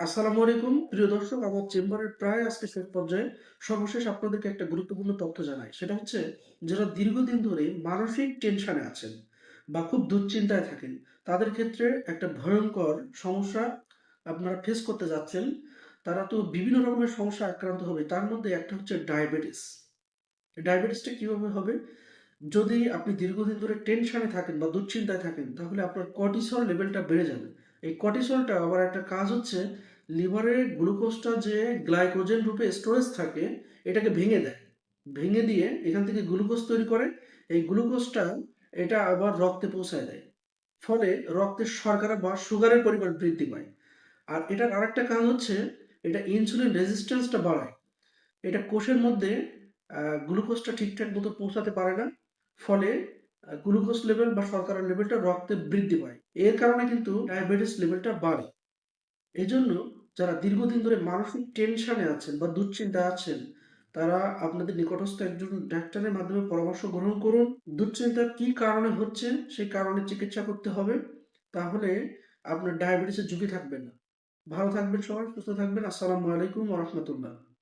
আসসালামু আলাইকুম। প্রিয় দর্শক, আমার চেম্বারের প্রায় আজকে শেষ পর্যায়ে সর্বশেষ আপনাদেরকে একটা গুরুত্বপূর্ণ তথ্য জানাই। সেটা হচ্ছে, যারা দীর্ঘদিন ধরে মানসিক টেনশনে আছেন বা খুব দুশ্চিন্তায় থাকেন, তাদের ক্ষেত্রে একটা ভয়ঙ্কর সমস্যা আপনারা ফেস করতে যাচ্ছেন। তারা তো বিভিন্ন রকমের সমস্যা আক্রান্ত হবে। তার মধ্যে একটা হচ্ছে ডায়াবেটিস ডায়াবেটিসটা কীভাবে হবে? যদি আপনি দীর্ঘদিন ধরে টেনশনে থাকেন বা দুশ্চিন্তায় থাকেন, তাহলে আপনার কর্টিসল লেভেলটা বেড়ে যাবে। এই কর্টিসলটা আবার একটা কাজ হচ্ছে লিভারের গ্লুকোজটা যে গ্লাইকোজেন রূপে স্টোরেজ থাকে, এটাকে ভেঙে দেয়। ভেঙে দিয়ে এখান থেকে গ্লুকোজ তৈরি করে, এই গ্লুকোজটা এটা আবার রক্তে পৌঁছায় দেয়। ফলে রক্তের শর্করা বা সুগারের পরিমাণ বৃদ্ধি পায়। আর এটার আরেকটা কাজ হচ্ছে, এটা ইনসুলিন রেজিস্ট্যান্সটা বাড়ায়। এটা কোষের মধ্যে গ্লুকোজটা ঠিকঠাক মতো পৌঁছাতে পারে না। ফলে গ্লুকোজ লেভেল বা শর্করার লেভেলটা রক্তে বৃদ্ধি পায়। এর কারণে কিন্তু ডায়াবেটিস লেভেলটা বাড়ে। এই জন্য যারা দীর্ঘদিন ধরে মানসিক টেনশনে আছেন বা দুশ্চিন্তায় আছেন, তারা আপনাদের নিকটস্থ একজন ডাক্তারের মাধ্যমে পরামর্শ গ্রহণ করুন। দুশ্চিন্তা কি কারণে হচ্ছে সেই কারণে চিকিৎসা করতে হবে, তাহলে আপনার ডায়াবেটিসের ঝুঁকি থাকবে না। ভালো থাকবেন সবাই, সুস্থ থাকবেন। আসসালামু আলাইকুম রহমতুল্লাহ।